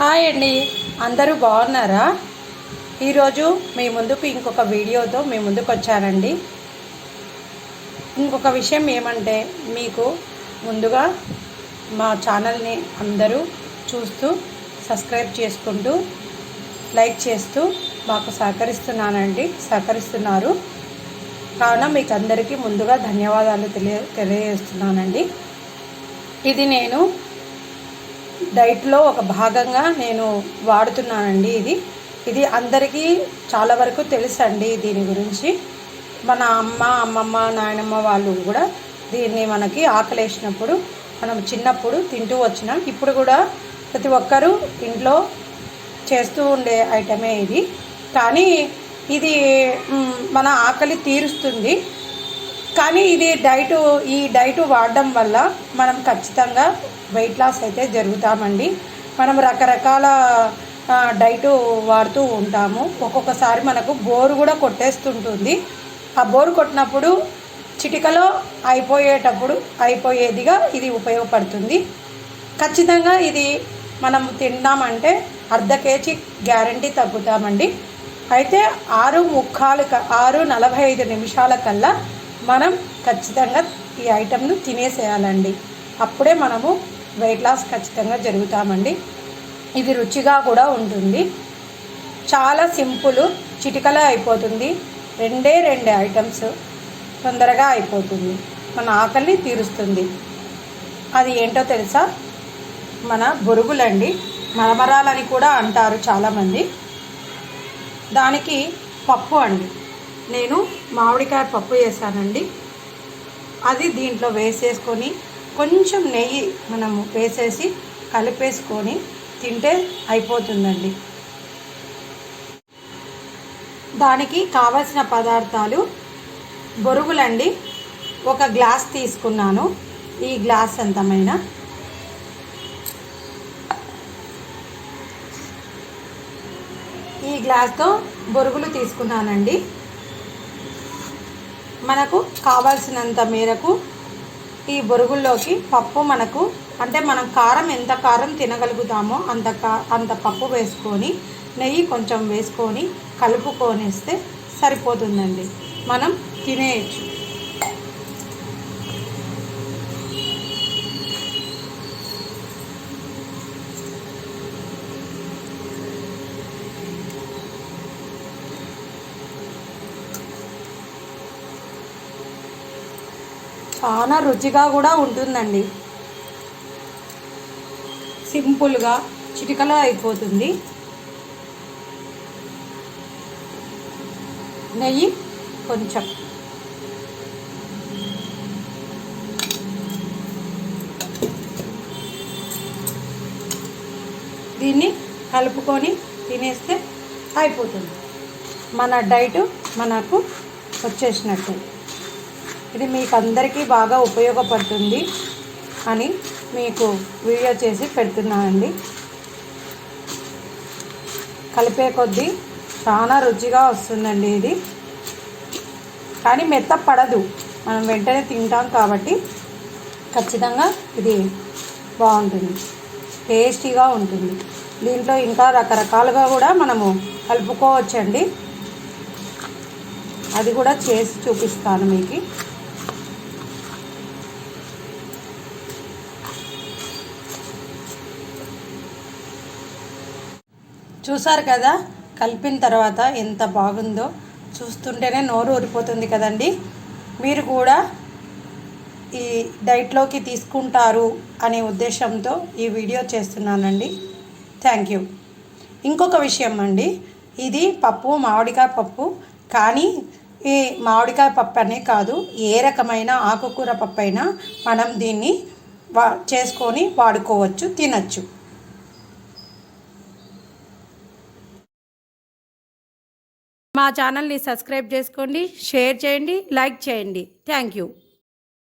Hi అండి. అందరూ బాగున్నారా? ఈరోజు మీ ముందుకు ఇంకొక వీడియోతో మీ ముందుకు వచ్చానండి. ఇంకొక విషయం ఏమంటే మీకు ముందుగా మా ఛానల్ని అందరూ చూస్తూ సబ్స్క్రైబ్ చేసుకుంటూ లైక్ చేస్తూ మాకు సహకరిస్తున్నానండి. సహకరిస్తున్నారు. కావున మీకు అందరికీ ముందుగా ధన్యవాదాలు తెలియ తెలియజేస్తున్నానండి. ఇది నేను డైట్లో ఒక భాగంగా నేను వాడుతున్నానండి ఇది. ఇది అందరికీ చాలా వరకు తెలుసండి దీని గురించి. మన అమ్మ అమ్మమ్మ నాయనమ్మ వాళ్ళు కూడా దీన్ని మనకి ఆకలేసినప్పుడు మనం చిన్నప్పుడు తింటూ వచ్చినాం. ఇప్పుడు కూడా ప్రతి ఒక్కరూ ఇంట్లో చేస్తూ ఉండే ఐటమే ఇది. కానీ ఇది మన ఆకలి తీరుస్తుంది. కానీ ఇది డైట్ ఈ డైట్ వాడడం వల్ల మనం ఖచ్చితంగా వెయిట్ లాస్ అయితే జరుగుతామండి. మనం రకరకాల డైట్ వాడుతూ ఉంటాము. ఒక్కొక్కసారి మనకు బోరు కూడా కొట్టేస్తుంటుంది. ఆ బోరు కొట్టినప్పుడు చిటికలో అయిపోయేటప్పుడు అయిపోయేదిగా ఇది ఉపయోగపడుతుంది. ఖచ్చితంగా ఇది మనం తిన్నామంటే అర్ధ కేజీ గ్యారంటీ తగ్గుతామండి. అయితే ఆరు ముక్కాలు క- ఆరు నలభై ఐదు నిమిషాల కల్లా మనం ఖచ్చితంగా ఈ ఐటెంను తినేసేయాలండి. అప్పుడే మనము వెయిట్ లాస్ ఖచ్చితంగా జరుగుతామండి. ఇది రుచిగా కూడా ఉంటుంది. చాలా సింపుల్ చిటికలో అయిపోతుంది. రెండే రెండే ఐటమ్స్ తొందరగా అయిపోతుంది. మన ఆకలిని తీరుస్తుంది. అది ఏంటో తెలుసా? మన బొరుగులండి. మరమరాలని కూడా అంటారు చాలామంది. దానికి పప్పు అండి. నేను మామిడికాయ పప్పు చేశానండి. అది దీంట్లో వేసేసుకొని కొంచెం నెయ్యి మనము వేసేసి కలిపేసుకొని తింటే అయిపోతుందండి. దానికి కావలసిన పదార్థాలు బొరుగులండి. ఒక గ్లాస్ తీసుకున్నాను. ఈ గ్లాస్ అంతమైన ఈ గ్లాస్తో బొరుగులు తీసుకున్నానండి. మనకు కావాల్సినంత మేరకు ఈ బొరుగుల్లోకి పప్పు మనకు అంటే మనం కారం ఎంత కారం తినగలుగుతామో అంత కా అంత పప్పు వేసుకొని నెయ్యి కొంచెం వేసుకొని కలుపుకొనేస్తే సరిపోతుందండి. మనం తినేయచ్చు. చాలా రుచిగా కూడా ఉంటుందండి. సింపుల్గా చిటికలో అయిపోతుంది. నెయ్యి కొంచెం. దీన్ని కలుపుకొని తినేస్తే అయిపోతుంది. మన డైట్ మనకు వచ్చేసినట్టు. ఇది మీకు అందరికీ బాగా ఉపయోగపడుతుంది అని మీకు వీడియో చేసి పెడుతున్నానండి. కలిపే కొద్దీ చాలా రుచిగా వస్తుందండి ఇది. కానీ మెత్త పడదు మనం వెంటనే తింటాం కాబట్టి ఖచ్చితంగా ఇది బాగుంటుంది. టేస్టీగా ఉంటుంది. దీంట్లో ఇంకా రకరకాలుగా కూడా మనము కలుపుకోవచ్చండి. అది కూడా చేసి చూపిస్తాను మీకు. చూసారు కదా? కలిపిన తర్వాత ఎంత బాగుందో. చూస్తుంటేనే నోరు ఊరిపోతుంది కదండి. మీరు కూడా ఈ డైట్లోకి తీసుకుంటారు అనే ఉద్దేశంతో ఈ వీడియో చేస్తున్నానండి. Thank you. ఇంకొక విషయం అండి. ఇది పప్పు మామిడికాయ పప్పు. కానీ ఈ మామిడికాయ పప్పు అనే కాదు ఏ రకమైన ఆకుకూర పప్పు అయినా మనం దీన్ని వా చేసుకొని వాడుకోవచ్చు తినచ్చు. మా ఛానల్ని సబ్స్క్రైబ్ చేసుకోండి షేర్ చేయండి లైక్ చేయండి. Thank you